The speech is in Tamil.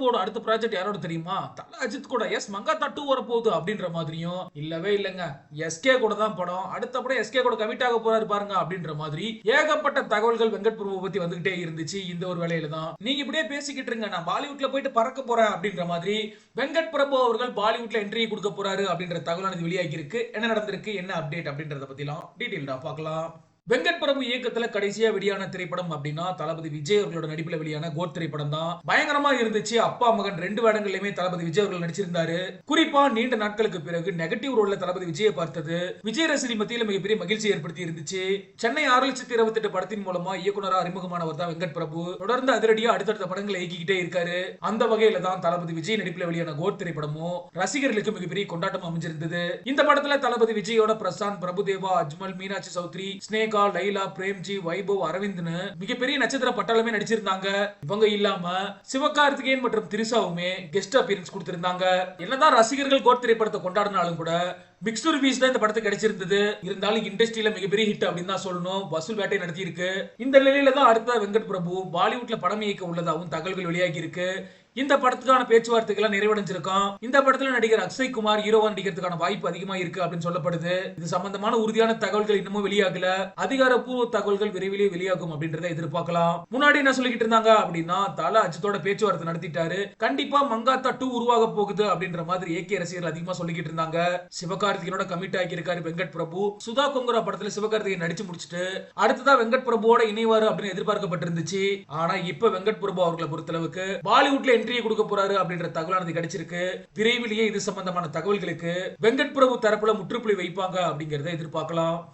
பிரபுவோட அடுத்த ப்ராஜெக்ட் யாரோட தெரியுமா? தல அஜித் கூட. எஸ் மங்காத்தா டூ வர போகுது அப்படின்ற மாதிரியும். இல்லவே இல்லைங்க. எஸ்கே கூட தான் படம். அடுத்த படம் எஸ்கே கூட கமிட் ஆக போறாரு பாருங்க அப்படின்ற மாதிரி ஏகப்பட்ட தகவல்கள் வெங்கட் பிரபு பத்தி வந்துகிட்டே இருந்துச்சு இந்த ஒரு வேலையில தான். நீங்க இப்படியே பேசிக்கிட்டு இருங்க. நான் பாலிவுட்ல போயிட்டு பறக்க போறேன் அப்படின்ற மாதிரி வெங்கட் பிரபு அவர்கள் பாலிவுட்ல என்ட்ரி கொடுக்க போறாரு அப்படின்ற தகவலானது வெளியாகி இருக்கு என்ன நடந்திருக்கு? என்ன அப்டேட் அப்படின்றத பத்திலாம் டீட்டெயில்டா பார்க்கலாம். வெங்கட் பிரபு இயக்கத்துல கடைசியா வெளியான திரைப்படம் அப்படின்னா தளபதி விஜய் அவர்களோட நடிப்புல வெளியான கோட் திரைப்படம் தான். பயங்கரமா இருந்துச்சு. அப்பா மகன் ரெண்டு வேடங்கள்லயுமே தளபதி விஜய் அவர்கள் நடிச்சிருந்தாரு. குறிப்பா நீண்ட நாட்களுக்கு பிறகு நெகட்டிவ் ரோல்ல தளபதி விஜயை பார்த்தது விஜய் ரசினி மத்தியில மிகப்பெரிய மகிழ்ச்சி ஏற்படுத்தி இருந்துச்சு. சென்னை ஆறு லட்சத்தி இருபத்தி எட்டு படத்தின் மூலமா இயக்குனரா அறிமுகமானவர் தான் வெங்கட் பிரபு தொடர்ந்து அதிரடியா அடுத்தடுத்த படங்களை இயக்கிக்கிட்டே இருக்காரு. அந்த வகையில தான் தளபதி விஜய் நடிப்புல வெளியான கோட் திரைப்படமும் ரசிகர்களுக்கு மிகப்பெரிய கொண்டாட்டம் அமைஞ்சிருந்தது. இந்த படத்துல தளபதி விஜயோட பிரசாந்த் பிரபுதேவா அஜ்மல் மீனாட்சி சௌத்ரி ஸ்னேகா லைலா பிரேம்ஜி வைபவ் அரவிந்த்னு மிகப்பெரிய நட்சத்திர பட்டாளமே நடிச்சிருந்தாங்க. இவங்க இல்லாம சிவகார்த்திகேயன் மற்றும் திரிசாவுமே கெஸ்ட் அப்பியரன்ஸ் கொடுத்திருந்தாங்க. என்னதான் ரசிகர்கள் கோட் திரைப்படத்தை கொண்டாடினாலும் கூட மிக்ஸ்டு ரிவ்யூஸ் தான் இந்த படத்துக்கு கிடைச்சிருந்தது. இருந்தாலும் இண்டஸ்ட்ரியில மிகப்பெரிய ஹிட் அப்படின்னு தான் சொல்லணும். வசூல் வேட்டை நடத்தி இருக்கு இந்த நிலையில தான் அடுத்த வெங்கட் பிரபு பாலிவுட்ல படம் இயக்க உள்ளதாகவும் தகவல்கள் வெளியாகி இருக்கு இந்த படத்துக்கான பேச்சுவார்த்தைகள்லாம் நிறைவடைஞ்சிருக்கான் இந்த படத்துல நடிகர் அக்ஷய் குமார் ஹீரோவா நடிக்கிறதுக்கான வாய்ப்பு அதிகமா இருக்கு அப்படின்னு சொல்லப்படுது. இது சம்பந்தமான உறுதியான தகவல்கள் இன்னமும் வெளியாகல. அதிகாரப்பூர்வ தகவல்கள் விரைவிலே வெளியாகும் அப்படின்றத எதிர்பார்க்கலாம். முன்னாடி என்ன சொல்லிக்கிட்டு இருந்தாங்க அப்படின்னா தல அஜித்தோட பேச்சுவார்த்தை நடத்திட்டாரு. கண்டிப்பா மங்காத்தா டூ உருவாக போகுது அப்படின்ற மாதிரி ஏகே ரசிகர்கள் அதிகமா சொல்லிக்கிட்டு இருந்தாங்க. சிவகார்த்திகனோட கமிட் ஆகியிருக்காரு வெங்கட் பிரபு. சுதா கொங்குரா படத்துல சிவகார்த்திகேயன் நடிச்சு முடிச்சுட்டு அடுத்ததா வெங்கட் பிரபுவோட இணைவாரு அப்படின்னு எதிர்பார்க்கப்பட்டிருந்துச்சு. ஆனா இப்ப வெங்கட் பிரபு அவர்களை பொறுத்தளவுக்கு பாலிவுட்ல என்ட்ரியை கொடுக்க போறாரு அப்படின்ற தகவலானது கிடைச்சிருக்கு. விரைவிலேயே இது சம்பந்தமான தகவல்களுக்கு வெங்கட் பிரபு தரப்புல முற்றுப்புள்ளி வைப்பாங்க அப்படிங்கறத எதிர்பார்க்கலாம்.